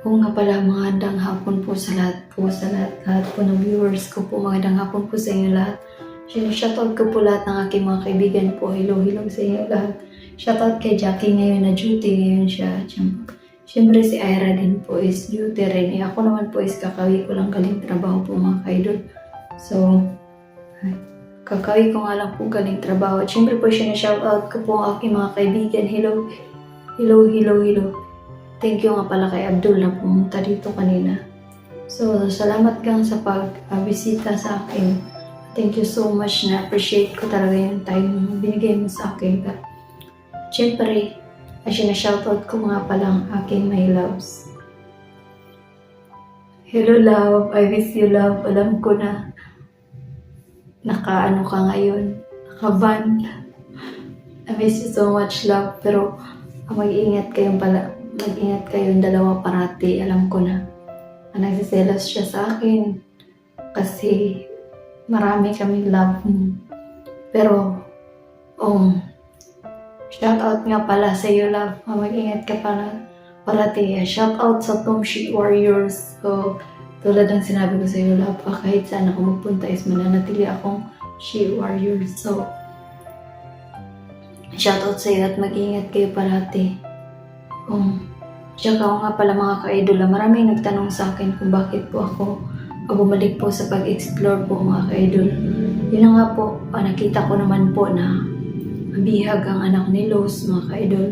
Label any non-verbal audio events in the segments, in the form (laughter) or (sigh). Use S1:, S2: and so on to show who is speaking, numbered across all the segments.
S1: Oo nga pala, magandang hapon po sa lahat po, sa lahat, lahat po ng viewers ko po. Magandang hapon po sa inyo lahat. Shoutout ko po lahat ng aking mga kaibigan po. Hello, hello sa inyo lahat. Shoutout kay Jackie ngayon na duty ngayon siya. Siyempre, si Ira din po is duty rin. Eh, ako naman po is kakawi ko lang galing trabaho po mga kaidol. So, kakawi ko nga lang po galing trabaho. At siyempre po siya na shoutout ko po ang aking mga kaibigan. Hello, hello, hello, hello. Thank you nga pala kay Abdul na pumunta dito kanina. So, salamat kang sa pag-bisita sa akin. Thank you so much na appreciate ko talaga yung time na binigay mo sa akin. At syempre, ay sinashoutout ko nga pala ang aking my loves. Hello love, I miss you love. Alam ko na naka-ano ka ngayon, naka-van. I miss you so much love, pero mag-ingat kayong pala, mag-ingat kayong dalawa parati. Alam ko na, na nagsiselos siya sa akin kasi marami kaming love. Pero, um, shout out nga pala sa iyo love. Ah, Mag-ingat ka pala parati. Ah, Shout out sa Tomshi Warriors. So, tulad ng sinabi ko sa iyo love, ah, kahit saan ako magpunta is mananatili akong She Warriors. So, shout out sa iyo at mag-ingat kayo parati. Um, Tsaka ako nga pala mga ka-idola, maraming nagtanong sa akin kung bakit po ako ah, bumalik po sa pag-explore po mga ka-idol. Yun nga po, ah, nakita ko naman po na mabihag ang anak ni Los mga ka-idol.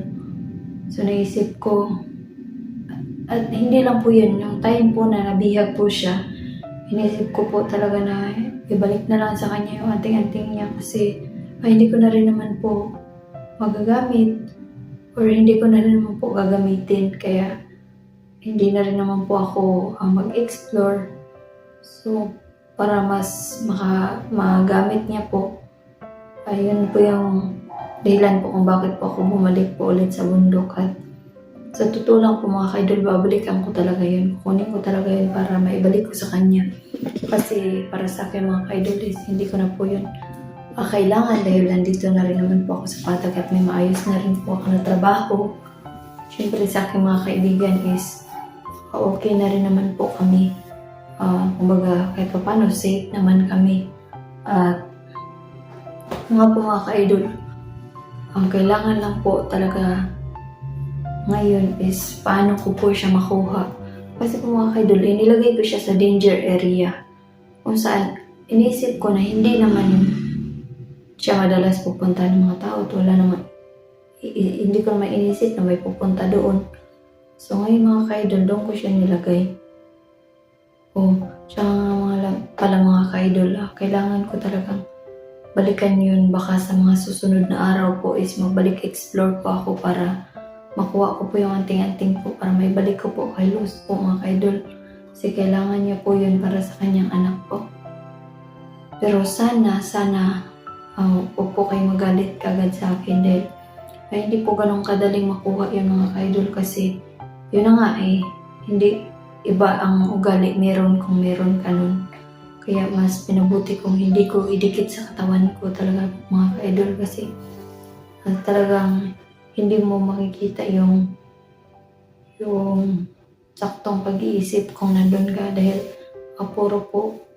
S1: So naisip ko, at hindi lang po yun, yung time po na nabihag po siya, inisip ko po talaga na ibalik na lang sa kanya yung anting-anting niya kasi ay, hindi ko na rin naman po magagamit or hindi ko na rin naman po gagamitin kaya hindi na rin naman po ako ang mag-explore. So, para mas maka, magamit niya po, ayun po yung dahilan po kung bakit po ako bumalik po ulit sa bundok at sa totoo lang po mga kaidol, babalikan ko talaga yun. Kukunin ko talaga yun para maibalik ko sa kanya. Kasi para sa akin mga kaidol hindi ko na po yun ah, kailangan dahil nandito na rin naman po ako sa patag at may maayos na rin po ako na trabaho. Siyempre sa aking mga kaibigan is ah, okay na rin naman po kami. Ah, kumbaga kahit pa paano safe naman kami. At mga po mga ka-idol, ang kailangan lang po talaga ngayon is paano ko po siya makuha. Kasi po mga ka-idol, inilagay ko siya sa danger area kung saan inisip ko na hindi naman siya madalas pupunta ng mga tao at wala naman hindi ko naman inisip na may pupunta doon. So ngayon mga ka-idol, doon ko siya nilagay. Oh, tsaka mga la- pala mga ka-idol, ah, kailangan ko talagang balikan yun. Baka sa mga susunod na araw po is magbalik explore po ako para makuha ko po yung anting-anting po para may balik ko po kay Luz po mga ka-idol. Kasi kailangan niya po yun para sa kanyang anak po. Pero sana, sana uh, huwag po kayo magalit kagad sa akin dahil ay hindi po ganun kadaling makuha yung mga ka-idol kasi yun na nga eh, hindi iba ang ugali meron kung meron ka nun. Kaya mas pinabuti kung hindi ko idikit sa katawan ko talaga mga ka-idol kasi ah, talagang hindi mo makikita yung yung saktong pag-iisip kung nandun ka dahil ah, puro po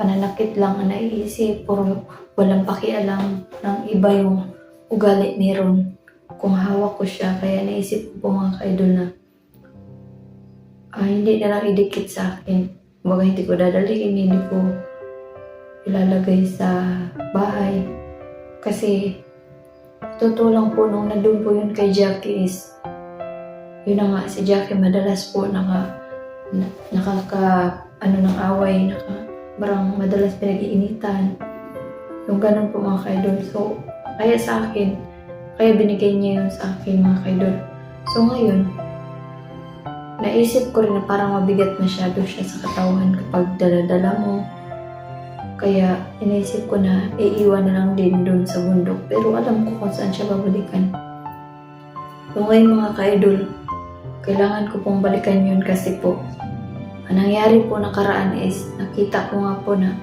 S1: pananakit lang ang naiisip, puro walang pakialam ng iba yung ugali meron kung hawak ko siya. Kaya naisip ko po mga ka-idol na ah, hindi na lang idikit sa akin. Baga hindi ko dadalhin, hindi ko ilalagay sa bahay. Kasi totoo lang po nung nandun po yun kay Jackie is yun na nga, si Jackie madalas po naka, na, nakaka, ano ng away, naka, parang madalas pinag-iinitan. Yung ganun po mga kaidol. So, kaya sa akin, kaya binigay niya yun sa akin mga kaidol. So ngayon, naisip ko rin na parang mabigat masyado siya sa katawan kapag daladala mo. Kaya iniisip ko na iiwan na lang din doon sa bundok. Pero alam ko kung saan siya babalikan. So ngayon mga ka-idol, kailangan ko pong balikan yun kasi po, ang nangyari po nakaraan is nakita ko nga po na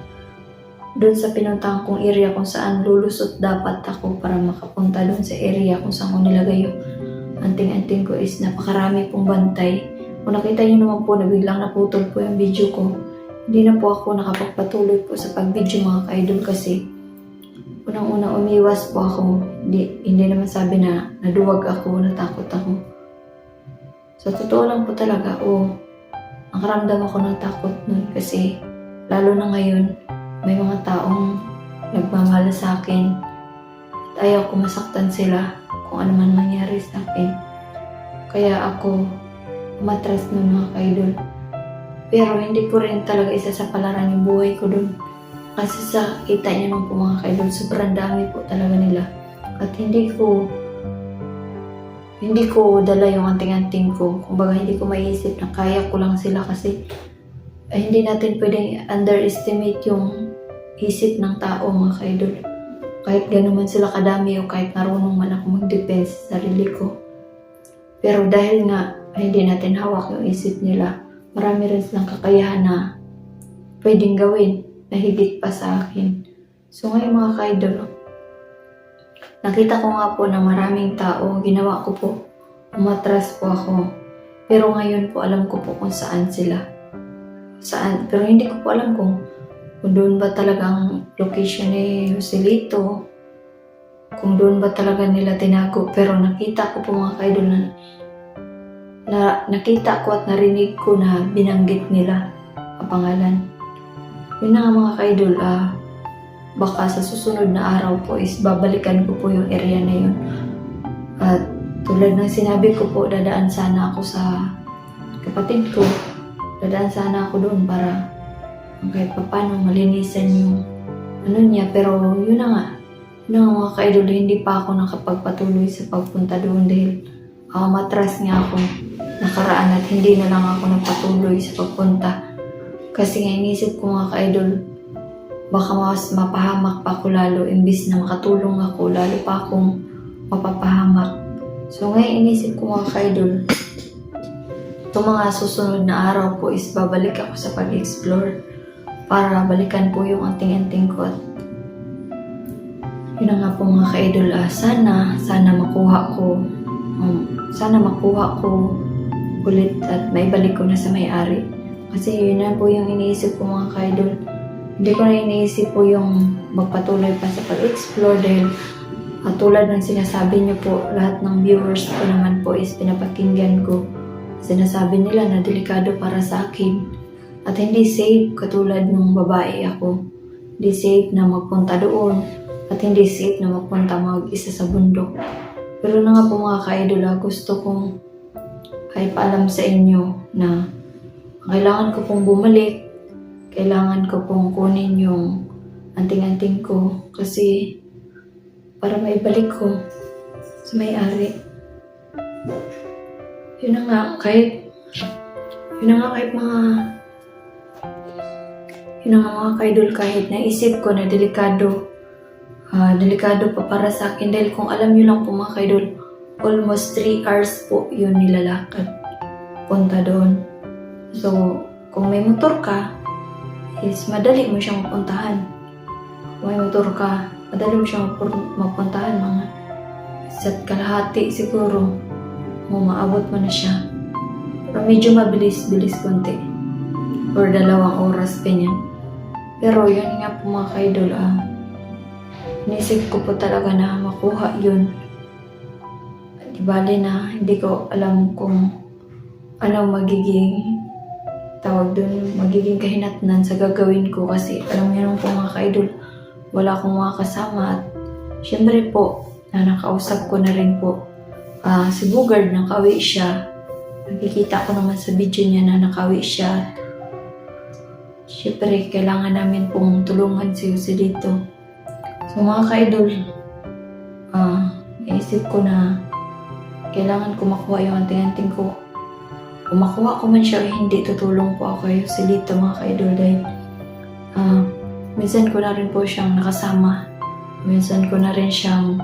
S1: doon sa pinuntahan kong area kung saan lulusot dapat ako para makapunta doon sa area kung saan ko nilagay yung anting-anting ko is napakarami pong bantay. Kung nakita niyo naman po na biglang naputol po yung video ko, hindi na po ako nakapagpatuloy po sa pag-video mga ka-idol kasi unang-una umiwas po ako. Hindi, hindi naman sabi na naduwag ako, natakot ako. Sa totoo lang po talaga, oo, nakaramdam ako ng takot nun kasi lalo na ngayon, may mga taong nagmamahal sa akin at ayaw ko masaktan sila kung ano man mangyari sa akin. Kaya ako, umatras nun mga ka-idol. Pero hindi ko rin talaga isa sa palaran yung buhay ko dun. Kasi sa kita niyo nung po mga ka-idol, sobrang dami po talaga nila. At hindi ko hindi ko dala yung anting-anting ko. Kumbaga, hindi ko maiisip na kaya ko lang sila kasi ay, hindi natin pwedeng underestimate yung isip ng tao, mga ka-idol. Kahit gano'n man sila kadami o kahit marunong man ako mag-defense sa sarili ko. Pero dahil nga ay, hindi natin hawak yung isip nila, marami rin silang kakayahan na pwedeng gawin na higit pa sa akin. So ngayon mga ka-idol, nakita ko nga po na maraming tao, ginawa ko po, umatras po ako. Pero ngayon po alam ko po kung saan sila. Saan, pero hindi ko po alam kung kung doon ba talagang location ni Joselito, kung doon ba talaga nila tinago. Pero nakita ko po mga ka-idol na, na nakita ko at narinig ko na binanggit nila ang pangalan. Yun na nga mga ka-idol, ah, baka sa susunod na araw po is babalikan ko po yung area na yun. At tulad ng sinabi ko po, dadaan sana ako sa kapatid ko. Dadaan sana ako doon para kahit pa paano malinisan yung ano niya. Pero yun na nga, yun na nga mga ka-idol, hindi pa ako nakapagpatuloy sa pagpunta doon dahil ah, matras nga ako nakaraan at hindi na lang ako nagpatuloy sa pagpunta. Kasi nga inisip ko mga ka-idol, baka mas mapahamak pa ako lalo imbis na makatulong ako, lalo pa akong mapapahamak. So ngayon inisip ko mga ka-idol, itong mga susunod na araw po is babalik ako sa pag-explore para balikan po yung anting-anting ko at yun nga po mga ka-idol, ah, sana, sana makuha ko, um, sana makuha ko ulit at maibalik ko na sa may-ari. Kasi yun na po yung iniisip ko mga ka-idol. Hindi ko na iniisip po yung magpatuloy pa sa pag-explore dahil at tulad ng sinasabi niyo po, lahat ng viewers ko naman po is pinapakinggan ko. Sinasabi nila na delikado para sa akin at hindi safe katulad ng babae ako. Hindi safe na magpunta doon at hindi safe na magpunta mag-isa sa bundok. Pero na nga po mga ka-idol, ah, gusto kong kahit paalam sa inyo na kailangan ko pong bumalik, kailangan ko pong kunin yung anting-anting ko kasi para maibalik ko sa may-ari. Yun na nga, kahit yun na nga kahit mga yun na nga mga kaidol kahit naisip ko na delikado ah, delikado pa para sa akin dahil kung alam nyo lang po mga kaidol almost 3 hours po yun nilalakad punta doon so kung may motor ka is madali mo siyang mapuntahan. May motor ka madali mo siyang mapuntahan mga isa't kalahati siguro mo maabot mo na siya. Pero medyo mabilis-bilis konti or dalawang oras ganyan. Pero yun nga po mga kaidol ah Inisip ko po talaga na makuha yun. Di bali na hindi ko alam kung ano magiging tawag dun, magiging kahinatnan sa gagawin ko kasi alam niyo nung po mga ka-idol, wala akong mga kasama at syempre po, na nakausap ko na rin po, ah si Bugard nakawi siya. Nakikita ko naman sa video niya na nakawi siya. Syempre, kailangan namin pong tulungan si Jose dito. So mga ka-idol, ah, naisip ko na kailangan ko makuha yung anting-anting ko. Kung makuha ko man siya o hindi, tutulong po ako kayo si Lito mga ka-idol dahil ah, minsan ko na rin po siyang nakasama. Minsan ko na rin siyang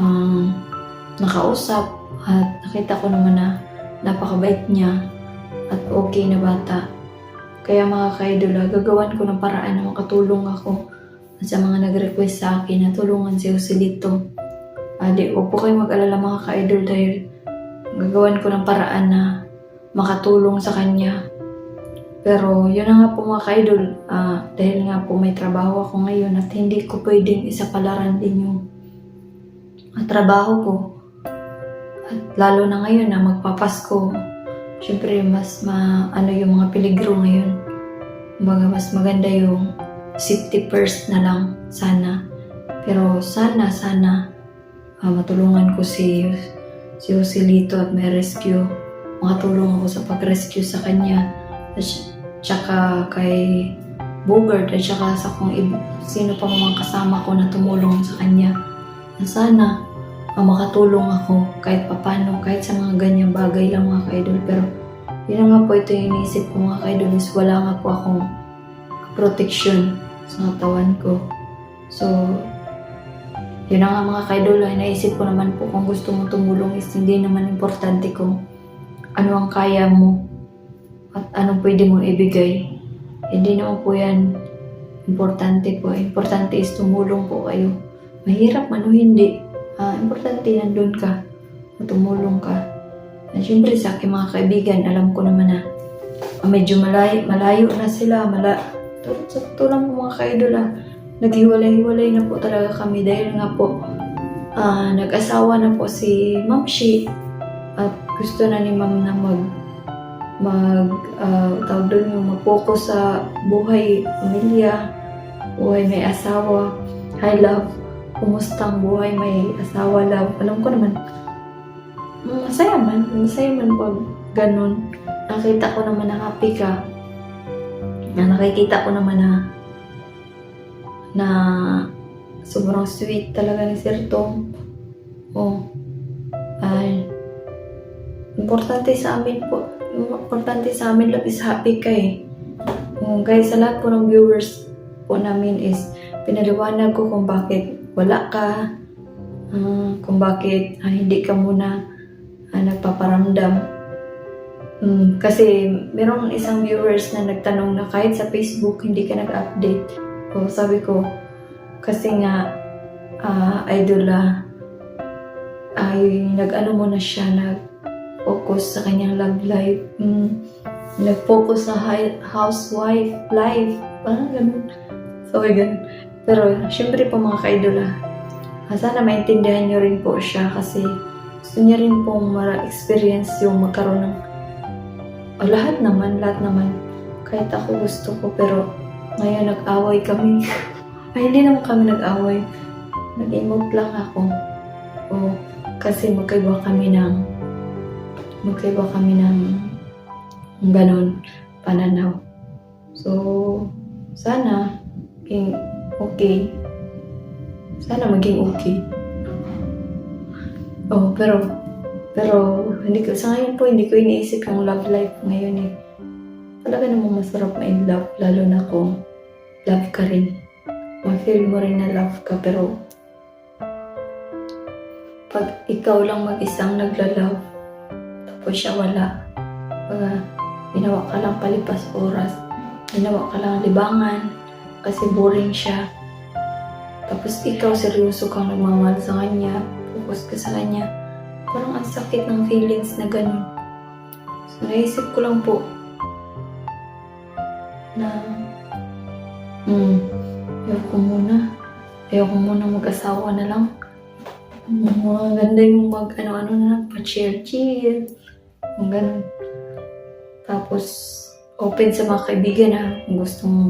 S1: um, nakausap at nakita ko naman na napakabait niya at okay na bata. Kaya mga ka-idol, ah, gagawan ko ng paraan na makatulong ako sa mga nag-request sa akin na tulungan si Joselito. Ah, di, huwag po kayo mag-alala mga ka-idol dahil gagawan ko ng paraan na makatulong sa kanya. Pero yun na nga po mga ka-idol, ah, dahil nga po may trabaho ako ngayon at hindi ko pwedeng isapalaran din yung ah, trabaho ko. At lalo na ngayon na magpapasko, syempre mas ma, ano yung mga peligro ngayon. Kumbaga mas maganda yung safety first na lang sana. Pero sana, sana ah, matulungan ko si si Joselito at may rescue. Makatulong ako sa pag-rescue sa kanya. At tsaka kay Bogart at tsaka sa kung iba, sino pa mga kasama ko na tumulong sa kanya. Na sana ah, makatulong ako kahit papano, kahit sa mga ganyang bagay lang mga ka-idol. Pero yun nga po ito yung iniisip ko mga ka-idol is wala nga po akong protection sa katawan ko. So, yun nga mga kaidol, ay naisip ko naman po kung gusto mo tumulong is hindi naman importante kung ano ang kaya mo at anong pwede mo ibigay. Hindi naman po yan importante po. Importante is tumulong po kayo. Mahirap man o hindi. Ah, importante nandun ka. tumulong ka. At syempre sa aking mga kaibigan, alam ko naman na ah, medyo malayo, malayo na sila. Mala, tulad sa tulad po mga kaidol ah, naghiwalay-hiwalay na po talaga kami dahil nga po ah, nag-asawa na po si Ma'am Shi at gusto na ni Ma'am na mag mag ah, tawag doon yung mag-focus sa buhay pamilya, buhay may asawa. Hi love, kumusta ang buhay may asawa love? Alam ko naman, masaya man, masaya man pag ganun. Nakita ko naman na happy ka. Na nakikita ko naman na na sobrang sweet talaga ni Sir Tom. Oh. Ay, importante sa amin po, importante sa amin lang is happy ka eh. Um, guys, sa lahat po ng viewers po namin is pinaliwanag ko kung bakit wala ka, ah, kung bakit ah, hindi ka muna ah, nagpaparamdam. Mm, kasi merong isang viewers na nagtanong na kahit sa Facebook hindi ka nag-update. So, sabi ko, kasi nga, ah, idol ah, ay nag-ano muna siya, nag-focus sa kanyang love life. Mm, nag-focus sa housewife life. Parang ganun. So, ganun. Pero, syempre po mga ka-idol ah, ah, sana maintindihan niyo rin po siya kasi gusto niya rin pong ma-experience yung magkaroon ng o lahat naman, lahat naman. Kahit ako gusto ko, pero ngayon nag-away kami. (laughs) Ay, hindi naman kami nag-away. Nag-emote lang ako. O, kasi magkaiba kami ng magkaiba kami ng ganon pananaw. So, sana maging okay. Sana maging okay. Oh, pero pero hindi ko sa ngayon po hindi ko iniisip yung love life ngayon eh. Talaga namang masarap ma-in love lalo na kung love ka rin. Ma-feel mo rin na love ka pero pag ikaw lang mag-isang nagla-love tapos siya wala. Pag ginawa ka lang palipas oras. Ginawa ka lang libangan kasi boring siya. Tapos ikaw seryoso kang nagmamahal sa kanya focus ka sa kanya. Parang ang sakit ng feelings na ganun. So naisip ko lang po na hmm ayoko muna. Ayoko muna mag-asawa na lang. Mga ganda yung mag ano-ano na lang, pa-chill-chill. Yung ganun. Tapos, open sa mga kaibigan ha. Kung gusto mo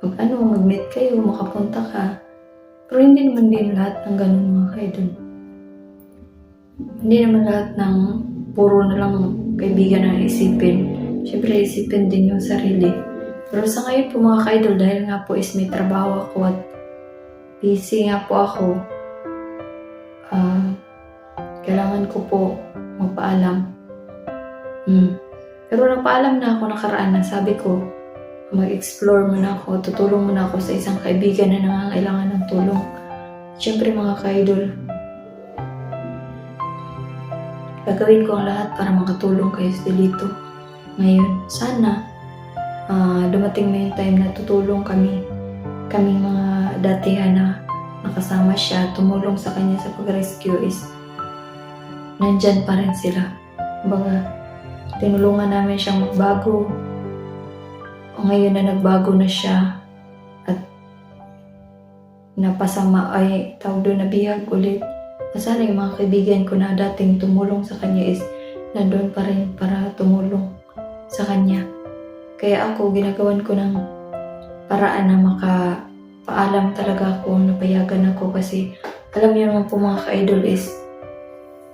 S1: mag ano, mag-meet kayo, makapunta ka. Pero hindi naman din lahat ng ganun mga kaidol. Hindi naman lahat ng puro na lang kaibigan na isipin. Siyempre, isipin din yung sarili. Pero sa ngayon po mga kaidol, dahil nga po is may trabaho ako at busy nga po ako, ah, kailangan ko po magpaalam. Hmm. Pero nagpaalam na ako nakaraan na sabi ko, mag-explore muna ako, tutulong muna ako sa isang kaibigan na nangangailangan ng tulong. Siyempre mga ka-idol, gagawin ko ang lahat para makatulong kayo sa dito. Ngayon, sana ah, dumating na yung time na tutulong kami, kaming mga datihan na nakasama siya, tumulong sa kanya sa pag-rescue is nandyan pa rin sila. Kumbaga, tinulungan namin siyang magbago. O ngayon na nagbago na siya at napasama ay tawag doon nabihag ulit. Sana yung mga kaibigan ko na dating tumulong sa kanya is nandun pa rin para tumulong sa kanya. Kaya ako, ginagawan ko ng paraan na makapaalam talaga ako, napayagan ako kasi alam niyo naman po mga ka-idol is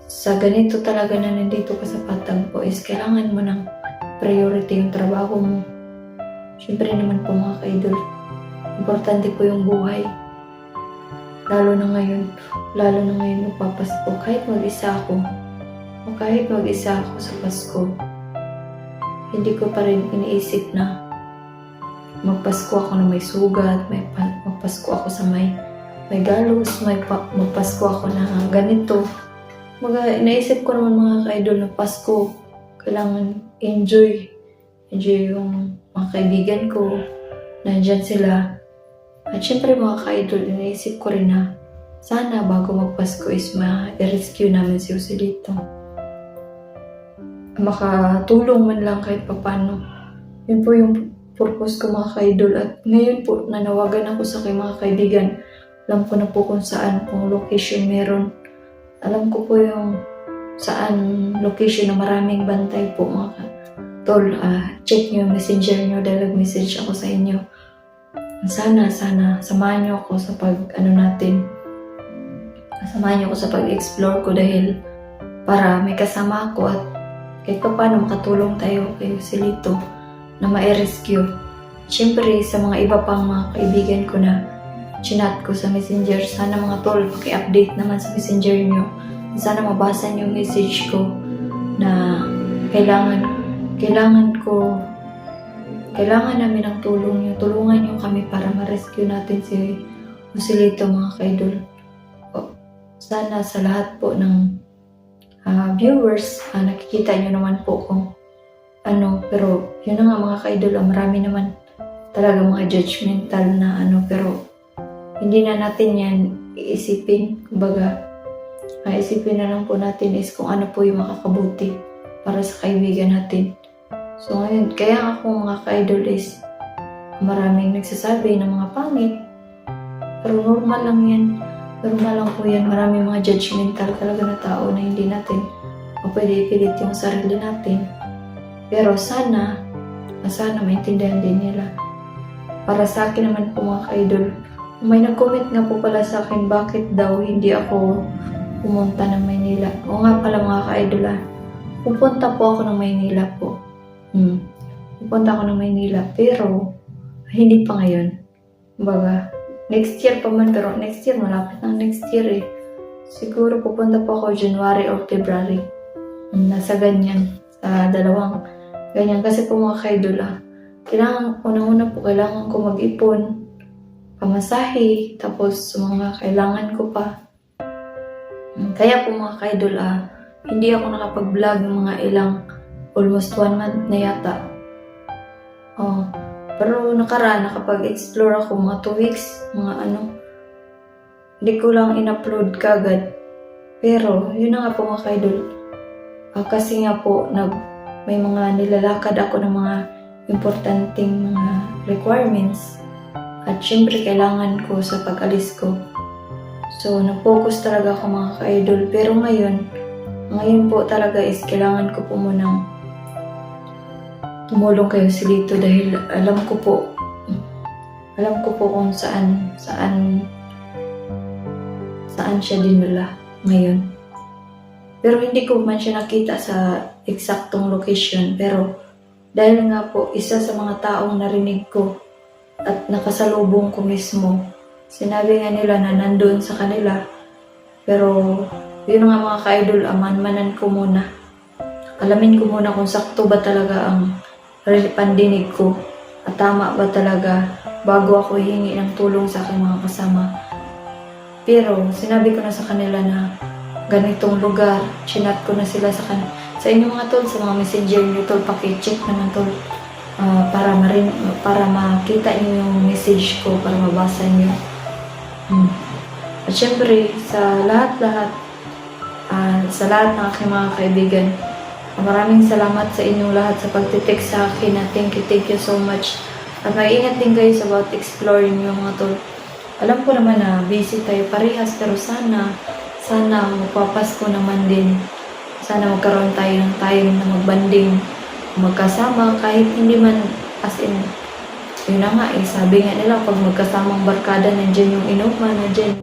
S1: sa ganito talaga na nandito ka sa patagpo is kailangan mo ng priority yung trabaho mo. Siyempre naman po mga ka-idol, importante po yung buhay. Lalo na ngayon, lalo na ngayon magpapasko. Kahit mag-isa ako, o kahit mag-isa ako sa Pasko, hindi ko pa rin iniisip na magpasko ako na may sugat, may pa- magpasko ako sa may may galos, may pa- magpasko ako na ganito. Mga inaisip ko naman mga ka-idol na Pasko, kailangan enjoy. Enjoy yung mga kaibigan ko, nandyan sila. At syempre mga ka-idol, inaisip ko rin na sana bago magpasko is ma-rescue namin si Joselito. Makatulong man lang kahit papano. Yun po yung purpose ko mga ka-idol. At ngayon po, nanawagan ako sa aking mga kaibigan. Alam ko na po kung saan pong location meron. Alam ko po yung saan location na maraming bantay po mga ka- tol. ah, check nyo yung messenger nyo dahil nag-message ako sa inyo. Sana, sana, samahan nyo ako sa pag, ano natin, samahan nyo ako sa pag-explore ko dahil para may kasama ako at kahit pa paano makatulong tayo kay Silito na ma-rescue. Siyempre, sa mga iba pang mga kaibigan ko na chinat ko sa messenger, sana mga tol, paki-update naman sa messenger nyo. Sana mabasa nyo yung message ko na kailangan, kailangan ko, kailangan namin ng tulong nyo. Tulungan nyo kami para ma-rescue natin si Joselito mga kaidol. O, Sana sa lahat po ng ah, viewers, ah, nakikita nyo naman po kung ano, pero yun na nga mga kaidol, ah, marami naman talaga mga judgmental na ano, pero hindi na natin yan iisipin. Kumbaga, ah, isipin na lang po natin is kung ano po yung makakabuti para sa kaibigan natin. So ngayon, kaya ako mga ka-idol is maraming nagsasabi ng mga pangit. Pero normal lang yan. Normal lang po yan. Maraming mga judgmental talaga na tao na hindi natin o pwede ipilit yung sarili natin. Pero sana, sana maintindihan din nila. Para sa akin naman po mga ka-idol, may nag-comment nga po pala sa akin bakit daw hindi ako pumunta ng Maynila. O nga pala mga ka-idol ah, pupunta po ako ng Maynila po. Hmm. Pupunta ako ng Maynila pero hindi pa ngayon. Kumbaga, next year pa man pero next year malapit na next year eh. Siguro pupunta po ako January or February. Hmm, Nasa ganyan. Sa dalawang ganyan. Kasi po mga ka-idol ah, kailangan, unang-una po kailangan ko mag-ipon pamasahe, tapos mga kailangan ko pa. Mm, Kaya po mga kaidol, ah, hindi ako nakapag-vlog ng mga ilang almost one month na yata. Oh, pero nakaraan, nakapag-explore ako mga two weeks, mga ano. Hindi ko lang in-upload kagad. Pero, yun na nga po mga kaidol. Ah, kasi nga po, nag, may mga nilalakad ako ng mga importanteng mga requirements. At syempre, kailangan ko sa pag-alis ko. So, nag-focus talaga ako mga ka-idol. Pero ngayon, ngayon po talaga is kailangan ko po munang tumulong kayo si Lito dahil alam ko po, alam ko po kung saan, saan, saan siya dinala ngayon. Pero hindi ko man siya nakita sa eksaktong location. Pero dahil nga po, isa sa mga taong narinig ko at nakasalubong ko mismo. Sinabi nga nila na nandun sa kanila. Pero, yun nga mga ka-idol, aman-manan ko muna. Alamin ko muna kung sakto ba talaga ang pandinig ko. At tama ba talaga bago ako hingi ng tulong sa aking mga kasama. Pero, sinabi ko na sa kanila na ganitong lugar, chinat ko na sila sa kan sa inyo mga tol, sa mga messenger nyo tol, pakicheck naman tol. Ah, para marin para makita niyo yung message ko para mabasa niyo. Hmm. At syempre sa lahat-lahat ah, sa lahat ng aking mga kaibigan Maraming salamat sa inyong lahat sa pagtitext sa akin na thank you, thank you so much. At mag-ingat din sa about exploring yung mga tol. Alam ko naman na busy tayo parehas pero sana, sana magpapasko naman din. Sana magkaroon tayo ng time na magbanding, magkasama kahit hindi man as in yun na nga eh, sabi nga nila pag magkasamang barkada nandiyan yung inuman, nandiyan